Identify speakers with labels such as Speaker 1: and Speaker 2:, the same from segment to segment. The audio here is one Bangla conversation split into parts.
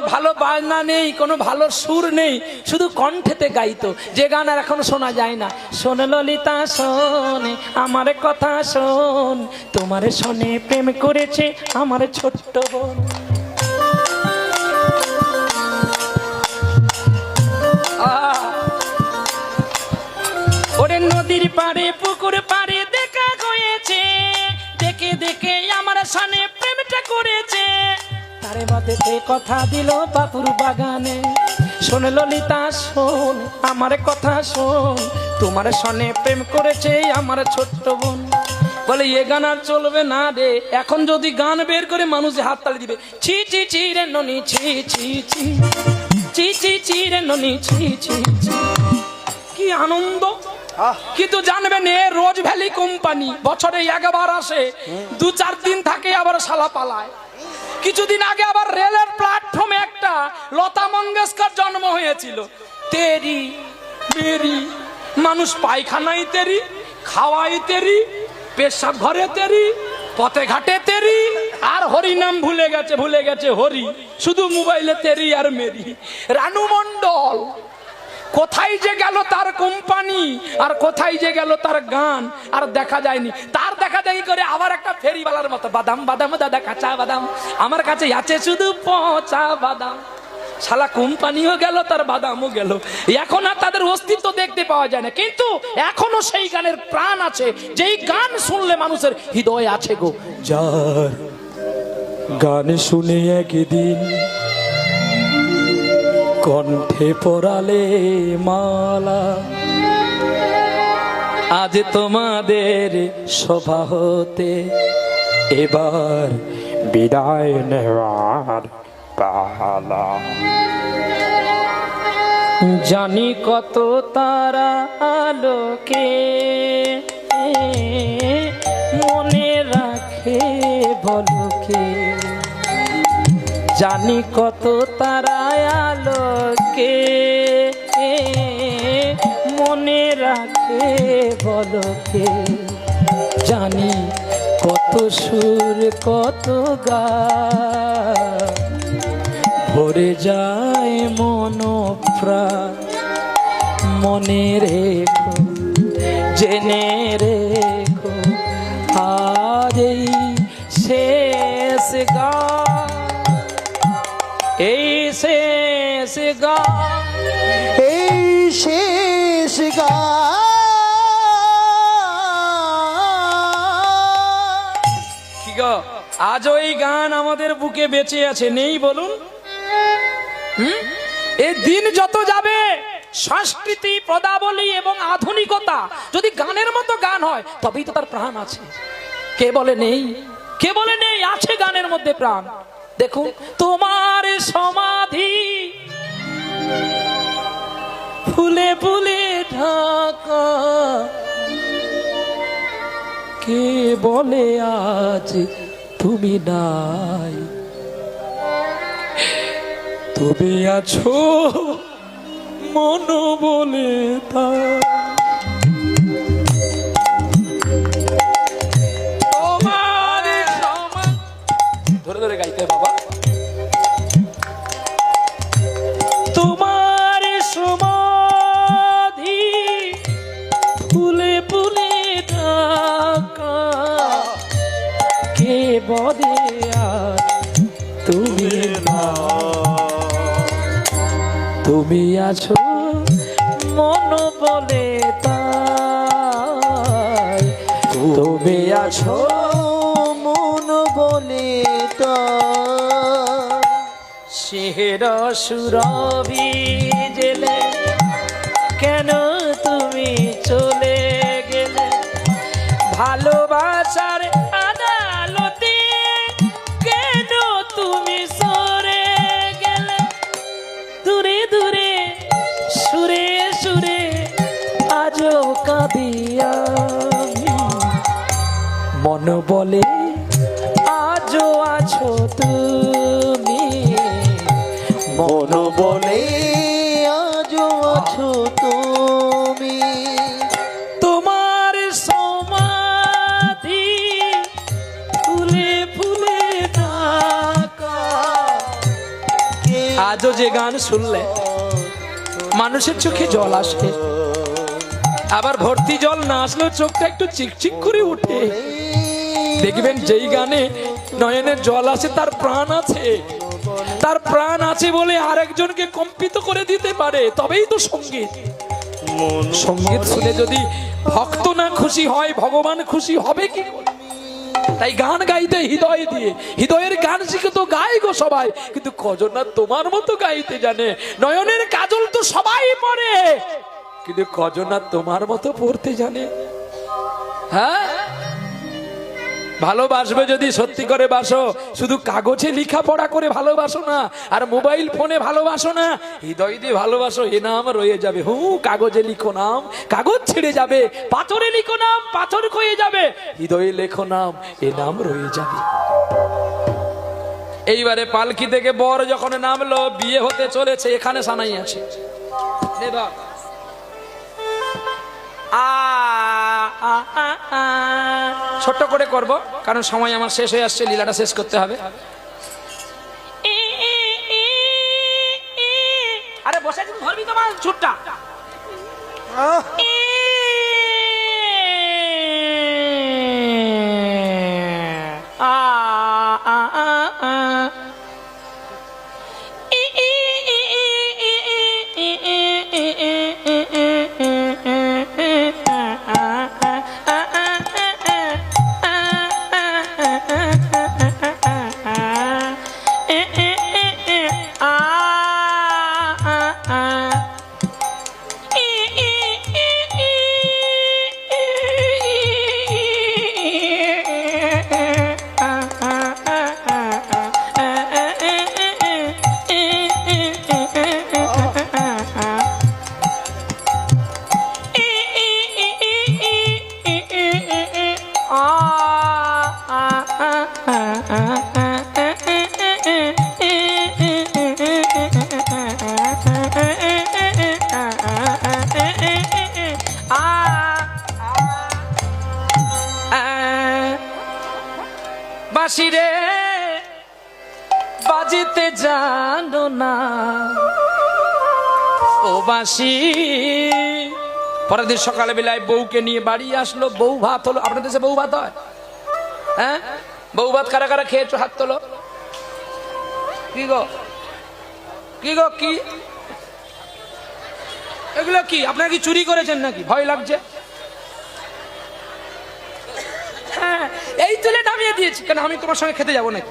Speaker 1: ভালো বাজনা নেই, কোনো ভালো সুর নেই, শুধু কণ্ঠেতে গাইতো। যে গান আর এখন শোনা যায় না। শোন ললিতা, শোনে, আমার কথা শোন। তোমার শোনে প্রেম করেছে আমার ছোট্ট বোন। নদীর পাড়ে, পুকুর পাড়ে দেখা হয়েছে। দেখে দেখে আমার সানে প্রেমটা করেছে। তারে বাদেতে কথা দিল বাপুর বাগানে। শোন ললিতা শোন আমার কথা শোন। তোমার সনে প্রেম করেছে আমার ছোট্ট বোন। বলে এ গান আর চলবে না রে। এখন যদি গান বের করে মানুষ হাততালি দিবে ছি ছি ছি রে ননি ছি ছি ছি। ছি ছি ছি রে ননি ছি ছি ছি। কি আনন্দ। কিন্তু জানবেন এ রোজ ভ্যালি কোম্পানি বছরে একবার আসে। দু চার দিন থাকে আবার শালা পালায়। কিছুদিন আগে আবার রেলের প্ল্যাটফর্মে একটা লতা মঙ্গেশকর জন্ম হয়েছিল। তেরি, মেরি, মানুষ পায়খানাই তেরি খাওয়াই তেরি, পেশাব ঘরে তেরি, পথে ঘাটে তেরি, আর হরি নাম ভুলে গেছে ভুলে গেছে হরি। শুধু মোবাইলে তেরি আর মেরি। রানু মণ্ডল কোথায় যে গেল তার কোম্পানি, আর কোথায় যে গেল তার গান, আর দেখা যায়নি। তার দেখা যায় করে আবার একটা ফেরিওয়ালার মতো, বাদাম বাদাম, দাদা, কাঁচা বাদাম, আমার কাছে আছে শুধু পচা বাদাম। শালা কোম্পানিও গেল, তার বাদামও গেল। এখন আর তাদের অস্তিত্ব দেখতে পাওয়া যায় না। কিন্তু এখনও সেই গানের প্রাণ আছে। যেই গান শুনলে মানুষের হৃদয় আছে গো। যার গান শুনে একদিন কণ্ঠে পরালে মালা। আজ তোমাদের সভা হতে এবার বিদায় নেওয়ার পালা। জানি কত তারা আলোকে মনে রাখে বলকে জানি কত তারায় আলোকে মনে রাখে বলকে। জানি কত সুর, কত গা। ভরে যায় মন প্রাণ মনে রেখো, জেনে রেখো। আজ এই শেষ গা এই শেষ গা
Speaker 2: এই শেষ গান।
Speaker 1: কি গো আজও এই গান আমাদের বুকে বেঁচে আছে নেই বলুন? এই দিন যত যাবে সংস্কৃতি পদাবলী এবং আধুনিকতা যদি গানের মতো গান হয় তবেই তো তার প্রাণ আছে। কে বলে নেই? কে বলে নেই? আছে গানের মধ্যে প্রাণ। দেখুন, তোমার সমাধি ফুলে ফুলে ঢাকা কে বলে আজ তুমি নাই তুমি আছো মন বলে তাই। তুমি আছো, মন বলে তাই তুমি আছো,
Speaker 2: মন বলে তো
Speaker 1: শেহর সুরভি জেলে কেন তুমি চলে গেলে? ভালোবাসার মন বলে, আজও আছো তুমি।
Speaker 2: মন বলে আজ আছো তুমি।
Speaker 1: তোমার সমাধি ফুলে ফুলে আজও যে গান শুনলে, মানুষের চোখে জল আসে। আবার ভর্তি জল না আসলেও চোখটা একটু চিকচিক করে উঠে। দেখবেন যেই গানে নয়নের জল আসে, তার প্রাণ আছে। তার প্রাণ আছে বলে আরেকজনকে কম্পিত করে দিতে পারে, তবেই তো সংগীত। সংগীত শুনে যদি ভক্ত না খুশি হয়, ভগবান খুশি হবে কি তাই গান গাইতে হৃদয় দিয়ে, হৃদয়ের গান শিখে তো গাই গো সবাই, কিন্তু কজন না তোমার মতো গাইতে জানে? নয়নের কাজল তো সবাই পড়ে, কিন্তু কজন না তোমার মতো পড়তে জানে? হ্যাঁ? ভালোবাসবে যদি সত্যি করে বাসো। শুধু কাগজে লেখাপড়া করে ভালোবাসো না আর মোবাইল ফোনে ভালোবাসো না। হৃদয় দিয়ে ভালোবাসো এ নাম রয়ে যাবে। হু কাগজে লিখো নাম। কাগজ ছেড়ে যাবে পাথরে লিখো নাম পাথর ক্ষয়ে যাবে। হৃদয়ে লেখো নাম এ নাম রয়ে যাবে। এইবারে পালকি থেকে বর যখন নামলো বিয়ে হতে চলেছে এখানে সানাই আছে। আ, আ, আ। ছোট্ট করে করব, কারণ সময় আমার শেষ হয়ে আসছে, লীলাটা শেষ করতে হবে। আরে বসে ধরবি তোমার ছুটটা বাসি পরের দিন সকালে বেলায় বউকে নিয়ে বাড়ি আসলো। বউ ভাত হলো। আপনার দেশে বউ ভাত হয়? হ্যাঁ? বউ ভাত কারা কারা খেয়েছো? হাত তোলো। কি গো? কি গো? কি? এগুলো কি? আপনারা কি চুরি করেছেন নাকি? ভয় লাগছে? হ্যাঁ, এই তুলে নামিয়ে দিয়েছি। কেন আমি তোমার সঙ্গে খেতে যাব নাকি?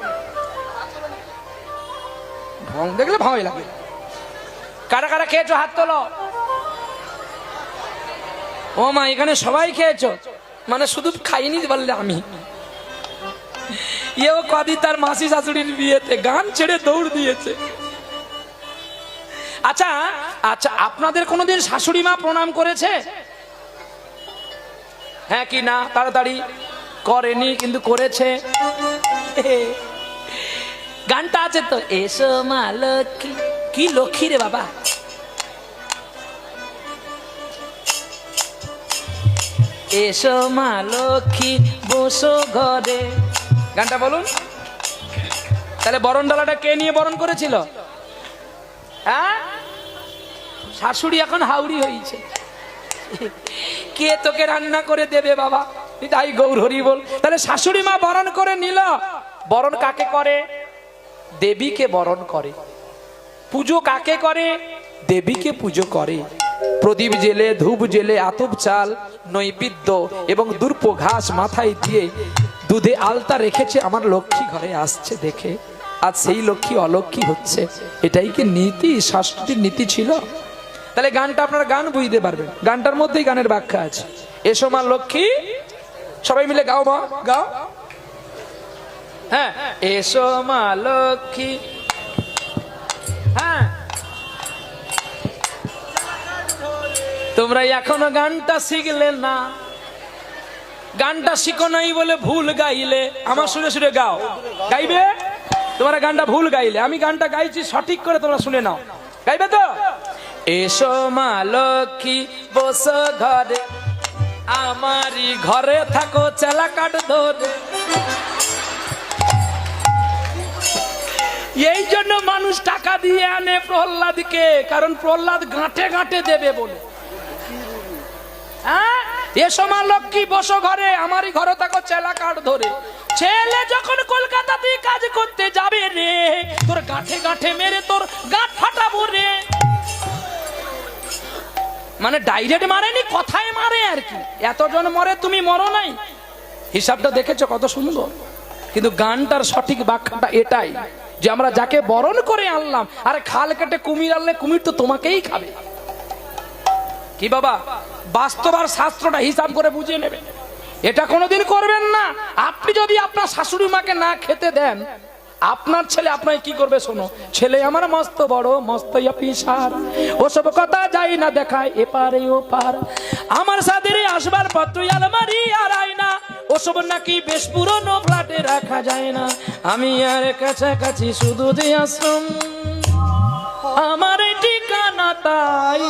Speaker 1: দেখলে ভয় লাগে। কারা কারা খেয়েছো? হাত তোলো। ও মা, এখানে সবাই খেয়েছো? মানে শুধু খাইনি বললে আমি। ইয়েও কদি তার মাসি শাশুড়ির বিয়েতে গান ছেড়ে দৌড় দিয়েছে। আচ্ছা আচ্ছা আপনাদের কোনোদিন শাশুড়ি মা প্রণাম করেছে? হ্যাঁ কি না, তাড়াতাড়ি করেনি, কিন্তু করেছে। গানটা আছে তো, এসো মা লক্ষ্মী কি লক্ষ্মী রে বাবা? এসো মা লক্ষ্মী, বসো ঘরে। গানটা বলুন। তাহলে বরণ ডালাটা কে নিয়ে বরণ করেছিল? হ্যাঁ? শাশুড়ি এখন হাউড়ি হয়েছে। কে তোকে রান্না করে দেবে বাবা? তাই গৌর হরি বল। তাহলে শাশুড়ি মা বরণ করে নিল। বরণ কাকে করে? দেবীকে বরণ করে। পুজো কাকে করে? দেবীকে পুজো করে। প্রদীপ জেলে, ধূপ জেলে, আতপ চাল, নৈবেদ্য এবং দুর্প ঘাস মাথায় দিয়ে দুধে আলতা রেখেছে আমার লক্ষ্মী ঘরে আসছে দেখে। আজ সেই লক্ষ্মী অলক্ষ্মী হচ্ছে। এটাই কি নীতি? শাস্ত্রীর নীতি ছিল? তাহলে গানটা আপনারা গান বুঝতে পারবেন। গানটার মধ্যেই গানের ব্যাখ্যা আছে। এসো মা লক্ষ্মী। সবাই মিলে গাও মা, গাও। হ্যাঁ এসো মা লক্ষ্মী। হ্যাঁ। তোমরা এখনও গানটা শিখলে না। গানটা শিখো নাই বলে ভুল গাইলে। আমার শুনে শুনে গাও। গাইবে? তোমরা গানটা ভুল গাইলে। আমি গানটা গাইছি, সঠিক করে তোমরা শুনে নাও। গাইবে তো? এসো মা লক্ষ্মী, বসো ঘরে। আমারই ঘরে থাকো চেলা কাঠ ধরে। এই জন্য মানুষ টাকা দিয়ে আনে প্রহ্লাদকে, কারণ প্রহ্লাদ গাঁটে গাঁটে দেবে বলে। হ্যাঁ? লক্ষ্মী বসো ঘরে, আমারই ঘরে চেলা কাঠ ধরে। ছেলে যখন কাজ করতে যাবে রে, তোর গাঁঠে গাঁঠে মেরে তোর ফাটাবো রে। মানে ডাইরেক্ট মারেনি, কথায় মারে আর কি। এতজন মরে, তুমি মরো নাই। হিসাবটা দেখেছ কত সুন্দর? কিন্তু গানটার সঠিক ব্যাখ্যাটা এটাই। যে আমরা যাকে বরণ করে আনলাম, আর খাল কেটে কুমির আনলে কুমির তো তোমাকেই খাবে। কি বাবা? বাস্তব আর শাস্ত্রটা হিসাব করে বুঝিয়ে নেবে। এটা কোনোদিন করবেন না। আপনি যদি আপনার শাশুড়ি মাকে না খেতে দেন আপনার ছেলে আপনাকে কি করবে শোনো? ছেলে আমার মস্ত বড়, মস্ত পিসার। ওসব কথা যাই না দেখায়, এপারে ওপার। আমার সাথে আসবার পত্র আলমারি আর আয়না ওসব নাকি বেশ পুরনো, ফ্ল্যাটে রাখা যায় না। আমি আর কাছাকাছি শুধু যে আশ্রম। আমার ঠিকানা তাই।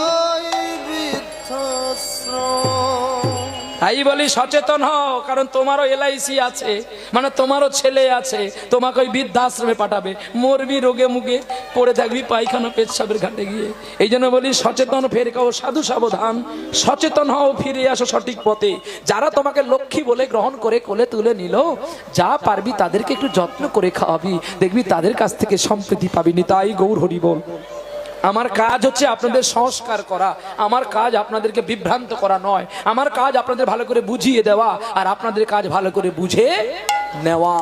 Speaker 1: তাই বলি সচেতন হও, কারণ তোমারও এলআইসি আছে মানে তোমারও ছেলে আছে, তোমাকে ওই বৃদ্ধাশ্রমে পাঠাবে। মরবি রোগে মুগে, পড়ে থাকবি পায়খানা পেচ্ছাবের ঘাটে গিয়ে। এই জন্য বলি সচেতন, ফের কাও সাধু সাবধান। সচেতন হও, ফিরে আসো সঠিক পথে। যারা তোমাকে লক্ষ্মী বলে গ্রহণ করে, কোলে তুলে নিল, যা পারবি তাদেরকে একটু যত্ন করে খাওয়াবি। দেখবি তাদের কাছ থেকে সম্প্রীতি পাবি নি তাই গৌর হরি বল। আমার কাজ হচ্ছে আপনাদের সংস্কার করা। আমার কাজ আপনাদেরকে বিভ্রান্ত করা নয়। আমার কাজ আপনাদের ভালো করে বুঝিয়ে দেওয়া আর আপনাদের কাজ ভালো করে বুঝে নেওয়া।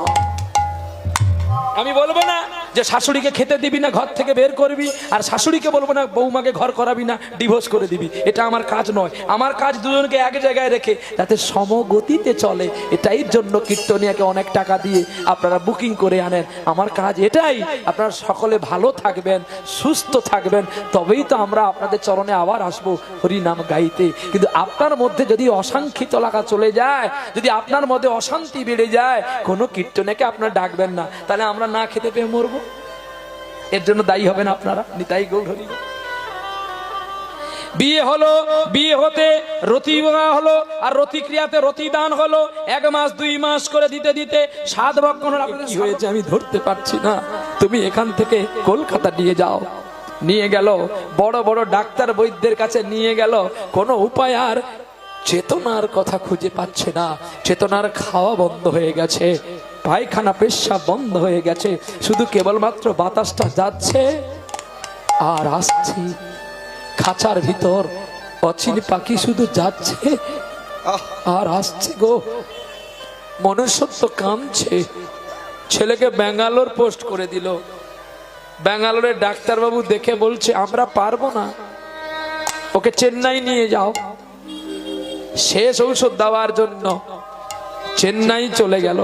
Speaker 1: আমি বলব না? যে শাশুড়িকে খেতে দিবি না, ঘর থেকে বের করবি, আর শাশুড়িকে বলব না, বৌমাকে ঘর করাবি না ডিভোর্স করে দিবি। এটা আমার কাজ নয়। আমার কাজ দুজনকে এক জায়গায় রেখে যাতে সমগতিতে চলে। এটাই জন্য কীর্তনিয়াকে অনেক টাকা দিয়ে আপনারা বুকিং করে আনেন। আমার কাজ এটাই। আপনারা সকলে ভালো থাকবেন, সুস্থ থাকবেন। তবেই তো আমরা আপনাদের চরণে আবার আসব হরি নাম গাইতে। কিন্তু আপনার মধ্যে যদি অসাংখিত লাগা চলে যায়, যদি আপনার মধ্যে অশান্তি বেড়ে যায়, কোনো কীর্তনেকে আপনার ডাকবেন না। তাহলে আমরা না খেতে পেয়ে মরবো? এর জন্য দায়ী হবেন আপনারা। নিতাই গৌর বিয়ে হলো, বিয়ে হতে রতি হলো, আর রতি ক্রিয়াতে রতি দান হলো। এক মাস, দুই মাস করে দিতে দিতে সাত কি হয়েছে আমি ধরতে পারছি না। তুমি এখান থেকে কলকাতা নিয়ে যাও। নিয়ে গেল, বড় বড় ডাক্তার বৈদ্যের কাছে নিয়ে গেল। কোনো উপায় আর চেতনার কথা খুঁজে পাচ্ছে না। চেতনার খাওয়া বন্ধ হয়ে গেছে। পায়খানা পেশা বন্ধ হয়ে গেছে। শুধু কেবলমাত্র বাতাসটা যাচ্ছে আর আসছে। খাঁচার ভিতর অচিন পাখি শুধু যাচ্ছে আর আসছে গো। মনুষ্যত্ব কামছে ছেলেকে ব্যাঙ্গালোর পোস্ট করে দিল। ব্যাঙ্গালোরের ডাক্তারবাবু দেখে বলছে আমরা পারব না। ওকে চেন্নাই নিয়ে যাও। শেষ ঔষধ দেওয়ার জন্য চেন্নাই চলে গেল।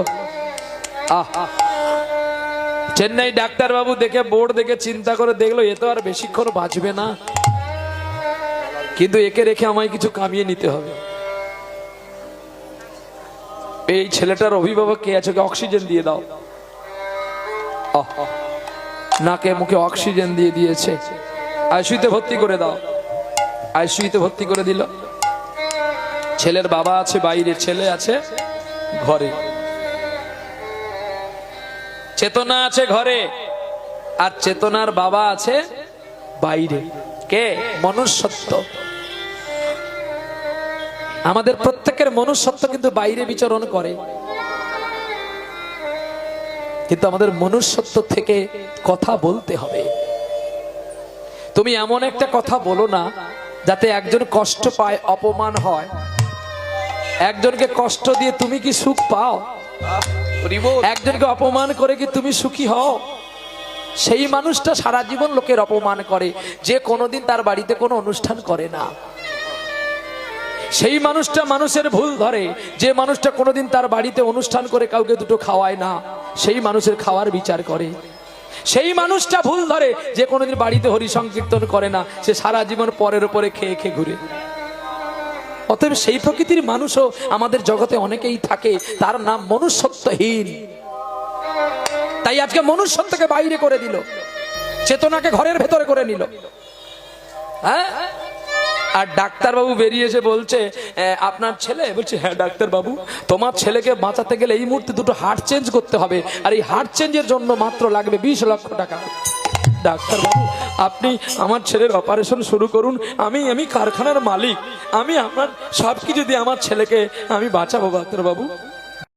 Speaker 1: চেন্নাই ডাক্তারবাবু দেখে বোর্ড দেখে চিন্তা করে দেখল, এ তো আর বেশিক্ষণ বাঁচবে না। কিন্তু একে রেখে আমায় কিছু কামিয়ে নিতে হবে। এই ছেলেটার অভিভাবক কে আছে অক্সিজেন দিয়ে দাও। নাকে মুখে অক্সিজেন দিয়ে দিয়েছে। আইসিউতে ভর্তি করে দাও। আইসিউতে ভর্তি করে দিল। ছেলের বাবা আছে বাইরে ছেলে আছে, ঘরে। চেতনা আছে ঘরে, আর চেতনার বাবা আছে বাইরে। কে? মনুষ্যত্ব। আমাদের প্রত্যেকের মনুষ্যত্ব কিন্তু বাইরে বিচরণ করে। কিন্তু আমাদের মনুষ্যত্ব থেকে কথা বলতে হবে। তুমি এমন একটা কথা বলো না, যাতে একজন কষ্ট পায়, অপমান হয়। একজনকে কষ্ট দিয়ে তুমি কি সুখ পাও? একজনকে অপমান করে কি তুমি সুখী হও? সেই মানুষটা সারা জীবন লোকের অপমান করে, যে কোনোদিন তার বাড়িতে কোনো অনুষ্ঠান করে না। সেই মানুষটা মানুষের ভুল ধরে, যে মানুষটা কোনোদিন তার বাড়িতে অনুষ্ঠান করে কাউকে দুটো খাওয়ায় না, সেই মানুষের খাওয়ার বিচার করে। সেই মানুষটা ভুল ধরে, যে কোনোদিন বাড়িতে হরি সংকীর্তন করে না, সে সারা জীবন পরের উপরে খেয়ে খেয়ে ঘুরে। অতএব সেই প্রকৃতির মানুষও আমাদের জগতে অনেকেই থাকে, তার নাম মনুষ্যত্বহীন। তাই আজকে মনুষ্যত্বকে বাইরে করে দিল, চেতনাকে ঘরের ভেতরে করে নিল। হ্যাঁ? আর ডাক্তারবাবু বেরিয়ে এসে বলছে আপনার ছেলে? বলছে হ্যাঁ ডাক্তারবাবু, তোমার ছেলেকে বাঁচাতে গেলে এই মুহূর্তে দুটো হার্ট চেঞ্জ করতে হবে, আর এই হার্ট চেঞ্জের জন্য মাত্র লাগবে বিশ লক্ষ টাকা। ডাক্তারবাবু আপনি আমার ছেলের অপারেশন শুরু করুন। আমি আমি কারখানার মালিক। আমি আপনার সব কিছু দিয়ে আমার ছেলেকে আমি বাঁচাবো ডাক্তারবাবু